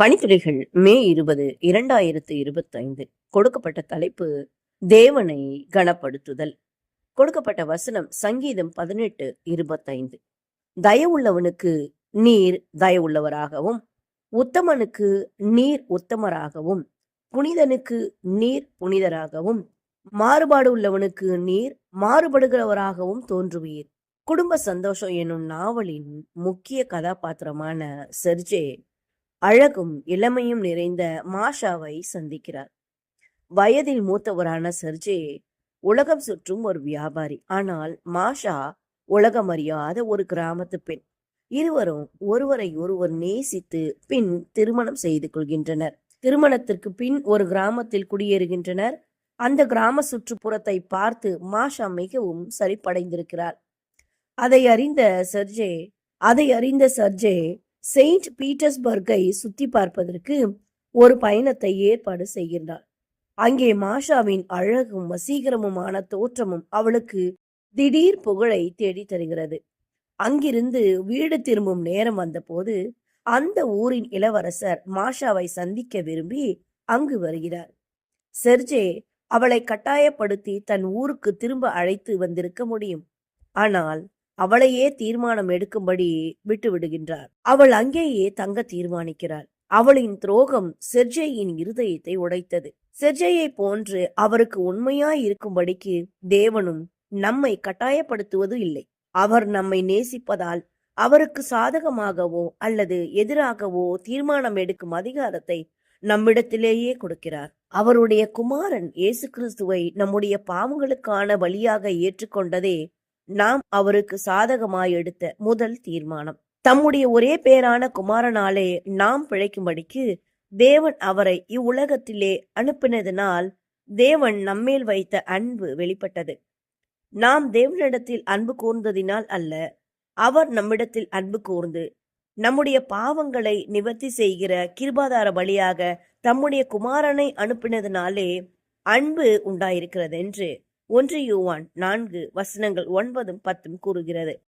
பணித்துறைகள் மே இருபது இரண்டாயிரத்து இருபத்தைந்து. கொடுக்கப்பட்ட தலைப்பு தேவனை கனப்படுத்துதல். கொடுக்கப்பட்ட வசனம் சங்கீதம் பதினெட்டு இருபத்தைந்து. தயவுள்ளவனுக்கு நீர் தயவுள்ளவராகவும் உத்தமனுக்கு நீர் உத்தமராகவும் புனிதனுக்கு நீர் புனிதராகவும் மாறுபாடு உள்ளவனுக்கு நீர் மாறுபடுகிறவராகவும் தோன்றுவீர். குடும்ப சந்தோஷம் என்னும் நாவலின் முக்கிய கதாபாத்திரமான செர்ஜே அழகும் இளமையும் நிறைந்த மாஷாவை சந்திக்கிறார். வயதில் மூத்தவரான செர்ஜே உலகம் சுற்றும் ஒரு வியாபாரி. ஆனால் மாஷா உலகம் அறியாத ஒரு கிராமத்து பெண். இருவரும் ஒருவரை ஒருவர் நேசித்து பின் திருமணம் செய்து கொள்கின்றனர். திருமணத்திற்கு பின் ஒரு கிராமத்தில் குடியேறுகின்றனர். அந்த கிராம சுற்றுப்புறத்தை பார்த்து மாஷா மிகவும் சரிப்படைந்திருக்கிறார். அதை அறிந்த சர்ஜே அதை அறிந்த சர்ஜே செயின்ட் பீட்டர்ஸ்பர்க்கை சுத்தி பார்ப்பதற்கு ஒரு பயணத்தை ஏற்பாடு செய்கின்றார். அங்கே மாஷாவின் அழகும் வசீகரமுமான தோற்றமும் அவளுக்கு திடீர் புகழை தேடித் தருகிறது. அங்கிருந்து வீடு திரும்பும் நேரம் வந்தபோது அந்த ஊரின் இளவரசர் மாஷாவை சந்திக்க விரும்பி அங்கு வருகிறார். செர்ஜே அவளை கட்டாயப்படுத்தி தன் ஊருக்கு திரும்ப அழைத்து வந்திருக்க முடியும். ஆனால் அவளையே தீர்மானம் எடுக்கும்படி விட்டுவிடுகின்றார். அவள் அங்கேயே தங்க தீர்மானிக்கிறாள். அவளின் துரோகம் செர்ஜேயின் இருதயத்தை உடைத்தது. செர்ஜேயை போன்று அவருக்கு உண்மையாய் இருக்கும்படிக்கு தேவனும் நம்மை கட்டாயப்படுத்துவது இல்லை. அவர் நம்மை நேசிப்பதால் அவருக்கு சாதகமாகவோ அல்லது எதிராகவோ தீர்மானம் எடுக்கும் அதிகாரத்தை நம்மிடத்திலேயே கொடுக்கிறார். அவருடைய குமாரன் இயேசு கிறிஸ்துவை நம்முடைய பாவங்களுக்கான வழியாக ஏற்றுக்கொண்டதே நாம் அவருக்கு சாதகமாய் எடுத்த முதல் தீர்மானம். தம்முடைய ஒரே பேரான குமாரனாலே நாம் பிழைக்கும்படிக்கு தேவன் அவரை இவ்வுலகத்திலே அனுப்பினதினால் தேவன் நம்மேல் வைத்த அன்பு வெளிப்பட்டது. நாம் தேவனிடத்தில் அன்பு கூர்ந்ததினால் அல்ல அவர் நம்மிடத்தில் அன்பு கூர்ந்து நம்முடைய பாவங்களை நிவர்த்தி செய்கிற கிருபாதார வழியாக தம்முடைய குமாரனை அனுப்பினதினாலே அன்பு உண்டாயிருக்கிறது என்று ஒன்று யூவான் நான்கு வசனங்கள் ஒன்பதும் பத்தும் கூறுகிறது.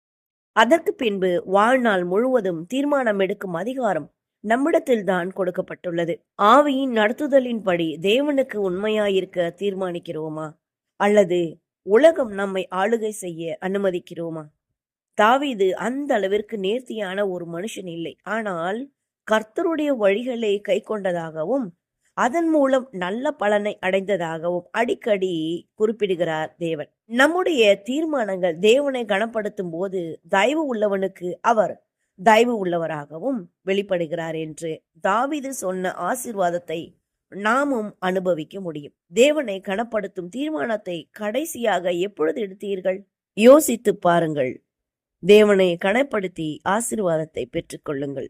அதற்கு பின்பு வாழ்நாள் முழுவதும் தீர்மானம் எடுக்கும் அதிகாரம் நம்மிடத்தில்தான் கொடுக்கப்பட்டுள்ளது. ஆவியின் நடத்துதலின்படி தேவனுக்கு உண்மையாயிருக்க தீர்மானிக்கிறோமா? அல்லது உலகம் நம்மை ஆளுகை செய்ய அனுமதிக்கிறோமா? தாவீது அந்த அளவிற்கு நேர்த்தியான ஒரு மனுஷன் இல்லை. ஆனால் கர்த்தருடைய வழிகளை கை கொண்டதாகவும் அதன் மூலம் நல்ல பலனை அடைந்ததாகவும் அடிக்கடி குறிப்பிடுகிறார் தேவன். நம்முடைய தீர்மானங்கள் தேவனை கனப்படுத்தும் போது தயவு உள்ளவனுக்கு அவர் தயவு உள்ளவராகவும் வெளிப்படுகிறார் என்று தாவிது சொன்ன ஆசிர்வாதத்தை நாமும் அனுபவிக்க முடியும். தேவனை கனப்படுத்தும் தீர்மானத்தை கடைசியாக எப்பொழுது எடுத்தீர்கள்? யோசித்து பாருங்கள். தேவனை கனப்படுத்தி ஆசிர்வாதத்தை பெற்றுக்கொள்ளுங்கள்